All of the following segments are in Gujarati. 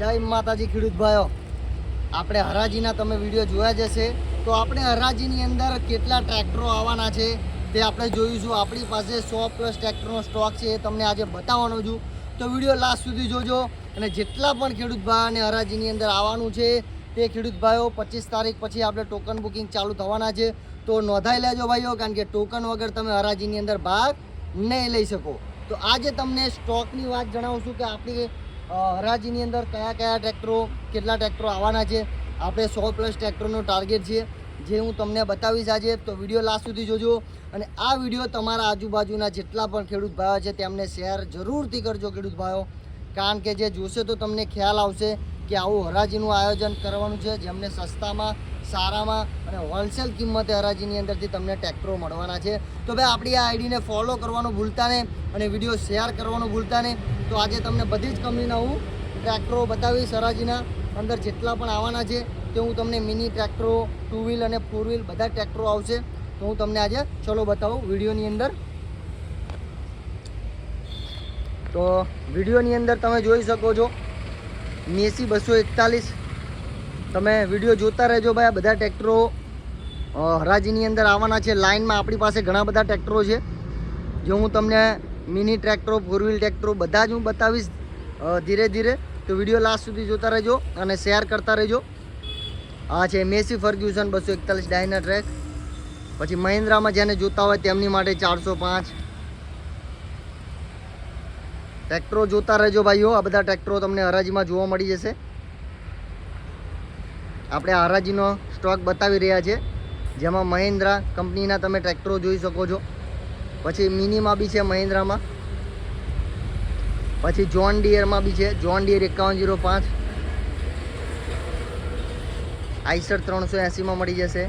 જય માતાજી ખેડૂત ભાઈઓ. આપણે હરાજીના તમે વીડિયો જોયા જશે તો આપણે હરાજીની અંદર કેટલા ટ્રેક્ટરો આવવાના છે તે આપણે જોઈશું. આપણી પાસે સો પ્લસ ટ્રેક્ટરનો સ્ટોક છે એ તમને આજે બતાવવાનો છું. તો વીડિયો લાસ્ટ સુધી જોજો અને જેટલા પણ ખેડૂત ભાઈઓને હરાજીની અંદર આવવાનું છે તે ખેડૂત ભાઈઓ, પચીસ તારીખ પછી આપણે ટોકન બુકિંગ ચાલુ થવાના છે. તો નોંધાઈ લેજો ભાઈઓ, કારણ કે ટોકન વગર તમે હરાજીની અંદર ભાગ નહીં લઈ શકો. તો આજે તમને સ્ટોકની વાત જણાવું છું કે આપણી હરાજીની અંદર કયા કયા ટ્રેક્ટરો, કેટલા ટ્રેક્ટરો આવવાના છે? આપણે સો પ્લસ ટ્રેક્ટરનો ટાર્ગેટ છે. જે હું તમને બતાવીશ આજે, તો વીડિયો લાસ્ટ સુધી જોજો. અને આ વીડિયો તમારા આજુબાજુના જેટલા પણ ખેડૂત ભાઈઓ છે, તેમને શેર જરૂરથી કરજો ખેડૂત ભાઈઓ. કારણ કે જે જોશે તો તમને ખ્યાલ આવશે કે આવું હરાજીનું આયોજન કરવાનું છે, જેમને સસ્તામાં, સારામાં અને હોલસેલ કિંમતે હરાજીની અંદરથી તમને ટ્રેક્ટરો મળવાના છે. તો ભાઈ, આપણી આ આઈડીને ફોલો કરવાનું ભૂલતા નહીં અને વીડિયો શેર કરવાનું ભૂલતા નહીં. તો આજે તમને બધી જ કંપનીના હું ટ્રેક્ટરો બતાવીશ હરાજીના અંદર જેટલા પણ આવવાના છે તે હું તમને મિની ટ્રેક્ટરો ટુ વ્હીલ અને ફોર વ્હીલ બધા ટ્રેક્ટરો આવશે. તો હું તમને આજે ચલો બતાવું વિડીયોની અંદર. તો વિડીયોની અંદર તમે જોઈ શકો છો મેસી બસો એકતાલીસ. તમે વીડિયો જોતા રહેજો ભાઈ બધા ટ્રેક્ટરો હરાજીની અંદર આવવાના છે. લાઇનમાં આપણી પાસે ઘણા બધા ટ્રેક્ટરો છે. જો હું તમને મિની ટ્રેક્ટરો ફોર વ્હીલ ટ્રેક્ટરો બધા જ હું બતાવીશ ધીરે ધીરે. તો વીડિયો લાસ્ટ સુધી જોતા રહેજો અને શેર કરતા રહેજો. આ છે મેસી ફર્ગ્યુસન બસો એકતાલીસ ડાયના ટ્રેક. પછી મહિન્દ્રામાં જેને જોતા હોય તેમની માટે ચારસો પાંચ. ટ્રેક્ટરો જોતા રહેજો ભાઈઓ, આ બધા ટ્રેક્ટરો તમને હરાજીમાં જોવા મળી જશે. આપણે હરાજીનો સ્ટોક બતાવી રહ્યા છે. જેમાં મહિન્દ્રા કંપનીના તમે ટ્રેક્ટરો જોઈ શકો છો. પછી મિનીમાં બી છે મહિન્દ્રામાં. પછી જોન ડિયરમાં બી છે. જોન ડિયર એકાવન જીરો પાંચ. આઈસર ત્રણસો એંસીમાં મળી જશે.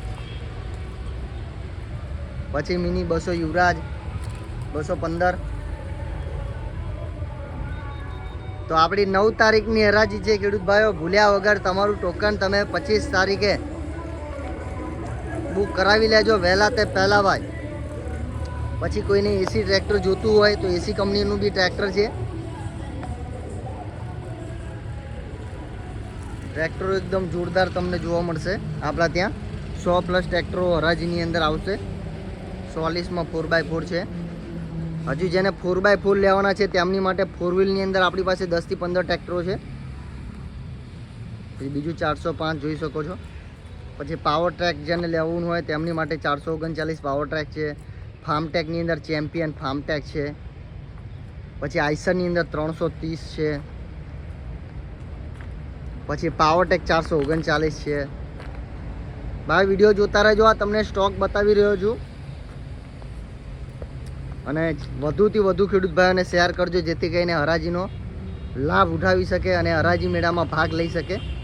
પછી મિની બસો યુવરાજ, બસો પંદર. તો આપણી નવ તારીખની હરાજી છે ખેડૂત ભાઈઓ, ભૂલ્યા વગર તમારું ટોકન તમે પચીસ તારીખે બુક કરાવી લેજો. વહેલા તે પહેલાં ભાઈ પછી કોઈને એસી ટ્રેક્ટર જોતું હોય તો એસી કંપનીનું બી ટ્રેક્ટર છે. ટ્રેક્ટરો એકદમ જોરદાર તમને જોવા મળશે. આપણા ત્યાં સો પ્લસ ટ્રેક્ટરો હરાજીની અંદર આવશે. ચોલીસમાં ફોર બાય ફોર છે. હજુ જેને ફોર બાય ફોર લેવાના છે તેમની માટે ફોર વ્હીલની અંદર આપણી પાસે દસથી પંદર ટ્રેક્ટરો છે. પછી બીજું ચારસો પાંચ જોઈ શકો છો. પછી પાવર ટ્રેક જેને લેવું હોય તેમની માટે ચારસો ઓગણચાલીસ પાવર ટ્રેક છે. ફાર્મ ટેકની અંદર ચેમ્પિયન ફાર્મટેક છે. પછી આઈસરની અંદર ત્રણસો ત્રીસ છે. પછી પાવરટેક ચારસો ઓગણચાલીસ છે. ભાઈ વીડિયો જોતા રહેજો. આ તમને સ્ટોક બતાવી રહ્યો છું. અને વધુથી વધુ ખેડૂત ભાઈઓને શેર કરજો, જેથી કરીને હરાજીનો લાભ ઉઠાવી શકે અને હરાજી મેળામાં ભાગ લઈ શકે.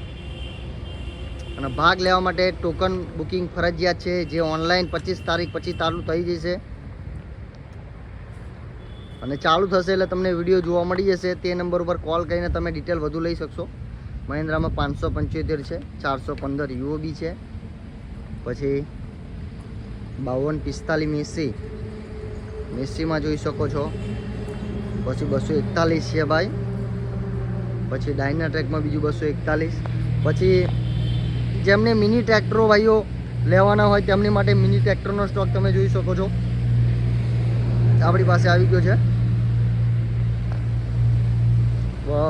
અને ભાગ લેવા માટે ટોકન બુકિંગ ફરજિયાત છે, જે ઓનલાઈન પચીસ તારીખ પછી ચાલુ થઈ જશે. અને ચાલુ થશે એટલે તમને વીડિયો જોવા મળી જશે. તે નંબર ઉપર કોલ કરીને તમે ડિટેલ વધુ લઈ શકશો. મહિન્દ્રામાં પાંચસો પંચોતેર છે, ચારસો પંદર યુઓબી છે. પછી બાવન પિસ્તાલીસ મેસી. મેસીમાં જોઈ શકો છો. પછી બસો એકતાલીસ છે ભાઈ. પછી ડાયના ટ્રેકમાં બીજું બસો એકતાલીસ. પછી જેમને મિની ટ્રેક્ટરો ભાઈઓ લેવાના હોય તેમની માટે મિની ટ્રેક્ટરનો સ્ટોક તમે જોઈ શકો છો. આપણી પાસે આવી ગયો છે.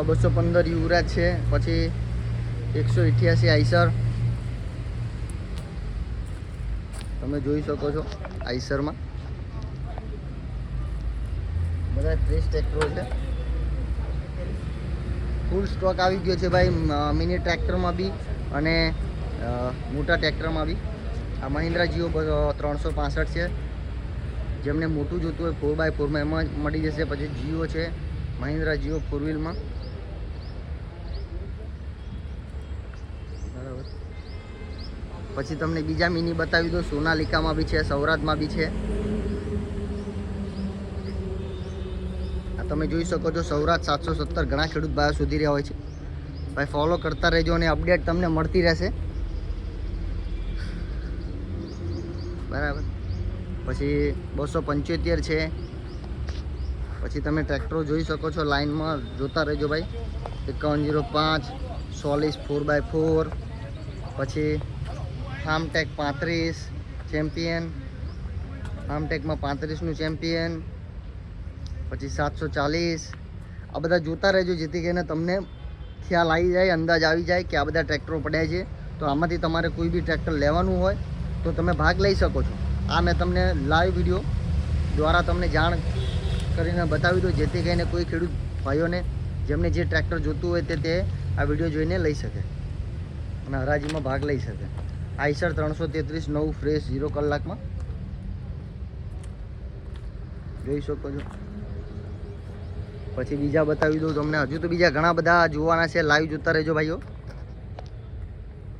બસો પંદર યુવરાજ છે, પછી એકસો અઠ્યાસી આઈસર. તમે જોઈ શકો છો આઈસરમાં. બધા ત્રીસ ટ્રેક્ટરો છે. ફૂલ સ્ટોક આવી ગયો છે ભાઈ મિની ટ્રેક્ટરમાં બી અને મોટા ટ્રેક્ટરમાં બી આ મહિન્દ્રા જીઓ ત્રણસો પાસઠ છે. જેમને મોટું જોતું હોય ફોર બાય ફોરમાં એમાં જ મળી જશે. પછી જીઓ છે, મહિન્દ્રા જીઓ ફોર વ્હીલમાં બરાબર. પછી તમને બીજા મિની બતાવી દો સોનાલિકામાં બી છે સૌરાજમાં બી છે. આ તમે જોઈ શકો છો સૌરાજ સાતસો સત્તર ઘણા ખેડૂત ભાઈઓ સુધી રહ્યા હોય છે. ભાઈ ફોલો કરતા રહેજો અને અપડેટ તમને મળતી રહેશે. બરાબર. પછી બસો પંચોતેર છે. પછી તમે ટ્રેક્ટરો જોઈ શકો છો લાઇનમાં જોતા રહેજો ભાઈ. એકાવન જીરો પાંચ, સોલિસ ફોર બાય ફોર. પછી ફાર્મટેક પાંત્રીસ, ચેમ્પિયન. ફાર્મટેકમાં પાંત્રીસનું ચેમ્પિયન. પછી સાતસો ચાલીસ. આ બધા જોતા રહેજો જેથી કરીને તમને ખ્યાલ આવી જાય, અંદાજ આવી જાય કે આ બધા ટ્રેક્ટરો પડ્યા છે. તો આમાંથી તમારે કોઈ બી ટ્રેક્ટર લેવાનું હોય તો તમે ભાગ લઈ શકો છો. આ મેં તમને લાઈવ વીડિયો દ્વારા તમને જાણ કરીને બતાવી દો જેથી કરીને કોઈ ખેડૂત ભાઈઓને જેમને જે ટ્રેક્ટર જોતું હોય તે તે આ વીડિયો જોઈને લઈ શકે અને હરાજીમાં ભાગ લઈ શકે. આઈસર ત્રણસો તેત્રીસ, નવ ફ્રેશ ઝીરો કલાકમાં. જોઈ શકો છો. પછી બીજા બતાવી દઉં તમને. હજુ તો બીજા ઘણા બધા જોવાના છે. લાઈવ જોતા રહેજો ભાઈઓ.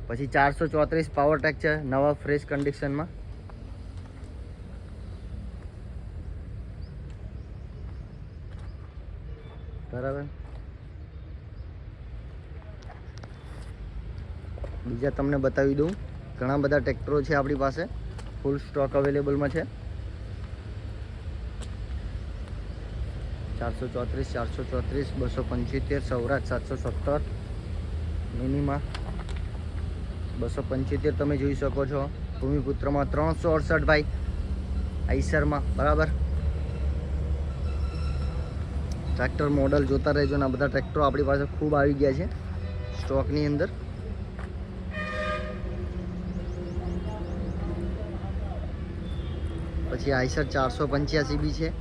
પછી ચારસો ચોત્રીસ પાવર ટેક છે, નવા ફ્રેશ કન્ડિશનમાં બરાબર? બીજા તમને બતાવી દઉં. ઘણા બધા ટ્રેક્ટરો છે આપણી પાસે. ફૂલ સ્ટોક અવેલેબલમાં છે. ચારસો ચોત્રીસ ચારસો ચોત્રીસ, બસો પંચોતેર, સૌરાષ્ટ્ર સાતસો સત્તર, મિનિમાં. બસો પંચોતેર તમે જોઈ શકો છો. ભૂમિપુત્રમાં ત્રણસો અડસઠ ભાઈ. આઈસરમાં, બરાબર? ટ્રેક્ટર મોડલ જોતા રહેજો ને બધા ટ્રેક્ટરો આપણી પાસે ખૂબ આવી ગયા છે. સ્ટોકની અંદર. પછી આઈસર ચારસો પંચ્યાસી બી છે.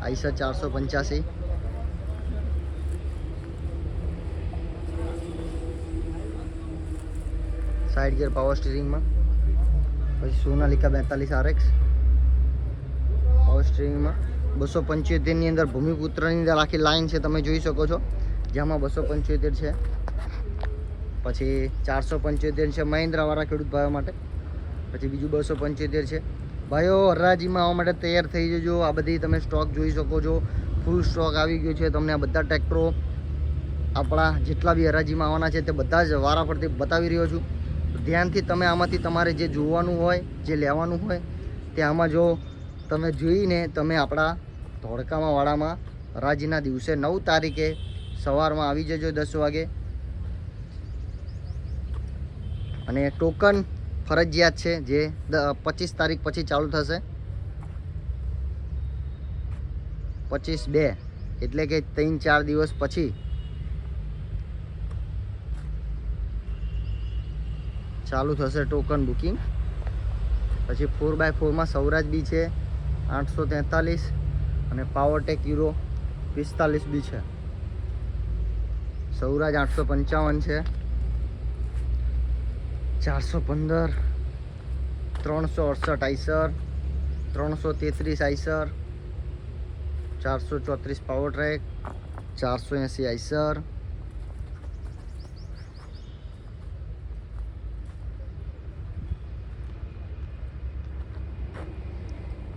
આઈસર ચારસો પંચ્યાસી. સાઈડ ગિયર પાવર સ્ટીરિંગમાં પછી સોનાલિકા બેતાલીસ આરએક્સ પાવર સ્ટીરિંગમાં બસો પંચોતેરની અંદર ભૂમિપુત્રની અંદર આખી લાઈન છે, તમે જોઈ શકો છો. જેમાં બસો પંચોતેર છે. પછી ચારસો પંચોતેર છે મહિન્દ્રાવાળા ખેડૂત ભાઈઓ માટે. પછી બીજું બસો પંચોતેર છે. ભાઈઓ હરાજીમાં આવવા માટે તૈયાર થઈ જજો. આ બધી તમે સ્ટોક જોઈ શકો છો. ફૂલ સ્ટોક આવી ગયો છે તમને આ બધા ટ્રેક્ટરો આપણા જેટલા બી હરાજીમાં આવવાના છે તે બધા જ વારા પરથી બતાવી રહ્યો છું. ધ્યાનથી તમે આમાંથી તમારે જે જોવાનું હોય, જે લેવાનું હોય તે આમાં જો તમે જોઈને તમે આપણા ધોળકામાં વાળામાં હરાજીના દિવસે નવ તારીખે સવારમાં આવી જજો દસ વાગે. અને ટોકન ફરજિયાત છે જે પચીસ તારીખ પછી ચાલુ થશે. પચીસ બે, એટલે કે ત્રણ ચાર દિવસ પછી ચાલુ થશે ટોકન બુકિંગ. પછી ફોર બાય ફોરમાં સૌરાજ બી છે, આઠસો તેતાલીસ અને પાવરટેક યુરો પિસ્તાલીસ બી છે. સૌરાજ આઠસો પંચાવન છે, ચારસો પંદર, ત્રણસો અડસઠ આઈસર, ત્રણસો તેત્રીસ આઈસર, ચારસો ચોત્રીસ પાવર ટ્રેક, ચારસો એંસી આઈસર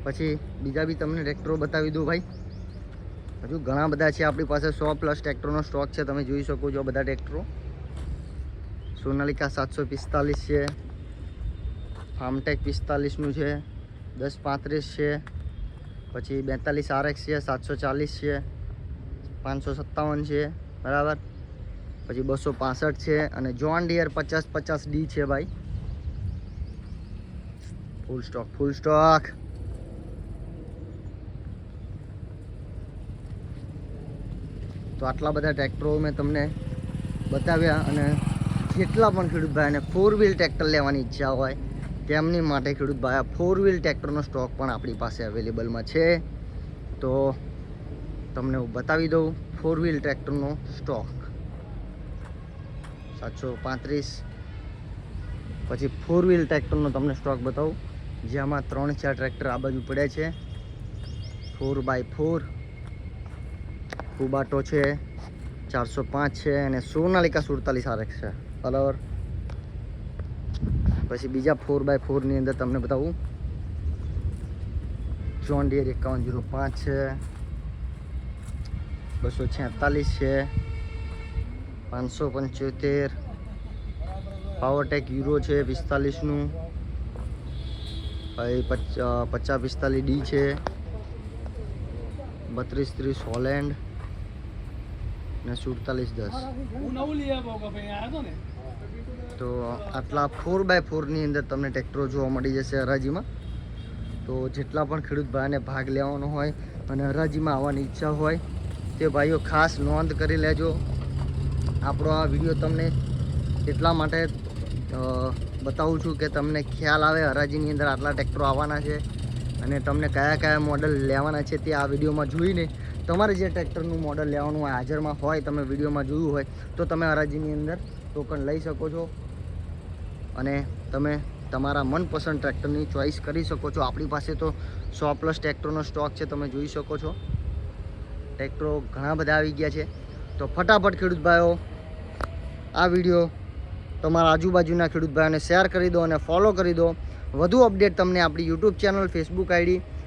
પછી બીજા બી તમને ટ્રેક્ટરો બતાવી દઉં ભાઈ. હજુ ઘણા બધા છે આપણી પાસે સો પ્લસ ટ્રેક્ટરનો સ્ટોક છે, તમે જોઈ શકો છો બધા ટ્રેક્ટરો. સોનાલિકા સાતસો પિસ્તાલીસ છે. ફાર્મટેક પિસ્તાલીસનું છે, દસ પાંત્રીસ છે. પછી બેતાલીસ આરએક્સ છે, સાતસો ચાલીસ છે, પાંચસો સત્તાવન છે, બરાબર. પછી બસો પાસઠ છે અને જોન ડિયર પચાસ પચાસ ડી છે ભાઈ. ફૂલ સ્ટોક ફૂલ સ્ટોક તો આટલા બધા ટ્રેક્ટરો મેં તમને બતાવ્યા અને જેટલા પણ ખેડૂત ભાઈને ફોર વ્હીલ ટ્રેક્ટર લેવાની ઈચ્છા હોય તેમની માટે ખેડૂત ભાઈ ફોર વ્હીલ ટ્રેક્ટરનો સ્ટોક પણ આપણી પાસે અવેલેબલમાં છે. તો તમને હું બતાવી દઉં ફોર વ્હીલ ટ્રેક્ટરનો સ્ટોક સાતસો પાંત્રીસ. પછી ફોર વ્હીલ ટ્રેક્ટરનો તમને સ્ટોક બતાવું. જેમાં ત્રણ ચાર ટ્રેક્ટર આ બાજુ પડ્યા છે. ફોર બાય ફોર કુબાટો છે, ચારસો પાંચ છે અને સોનાલિકા સુડતાલીસ આરએક્સ છે. બરાબર પછી બીજા ફોર બાય ફોરની અંદર તમને બતાવું. જોન ડિયર એકાવન જીરો પાંચ છે. બસો છેતાલીસ છે. પાંચસો પંચોતેર. પાવરટેક યુરો છે, પિસ્તાલીસનું. પછી પચાસ પિસ્તાલીસ ડી છે. બત્રીસ ત્રીસ હોલેન્ડ ને સુડતાલીસ દસ. તો આટલા ફોર બાય ફોરની અંદર તમને ટ્રેક્ટરો જોવા મળી જશે હરાજીમાં. તો જેટલા પણ ખેડૂત ભાઈને ભાગ લેવાનો હોય અને હરાજીમાં આવવાની ઈચ્છા હોય તે ભાઈઓ ખાસ નોંધ કરી લેજો. આપણો આ વીડિયો તમને એટલા માટે બતાવું છું કે તમને ખ્યાલ આવે હરાજીની અંદર આટલા ટ્રેક્ટરો આવવાના છે અને તમને કયા કયા મોડલ લેવાના છે તે આ વિડીયોમાં જોઈને તમારે જે ટ્રેક્ટરનું મોડલ લેવાનું હોય, હાજરમાં હોય, તમે વિડીયોમાં જોયું હોય, તો તમે હરાજીની અંદર ટોકન લઈ શકો છો. અને તમે તમારા મનપસંદ ટ્રેક્ટરની ચોઈસ કરી શકો છો. આપણી પાસે તો સો પ્લસ ટ્રેક્ટરનો સ્ટોક છે, તમે જોઈ શકો છો. ટ્રેક્ટરો ઘણા બધા આવી ગયા છે. તો ફટાફટ ખેડૂત ભાઈઓ, આ વીડિયો તમારા આજુબાજુના ખેડૂત ભાઈઓને શેર કરી દો અને ફોલો કરી દો. વધુ અપડેટ તમને આપણી યુટ્યુબ ચેનલ ફેસબુક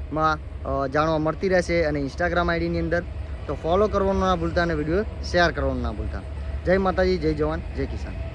આઈડીમાં જાણવા મળતી રહેશે અને ઇન્સ્ટાગ્રામ આઈડીની અંદર. તો ફોલો કરવાનું ના ભૂલતા અને વીડિયો શેર કરવાનું ના ભૂલતા. જય માતાજી, જય જવાન, જય કિસાન.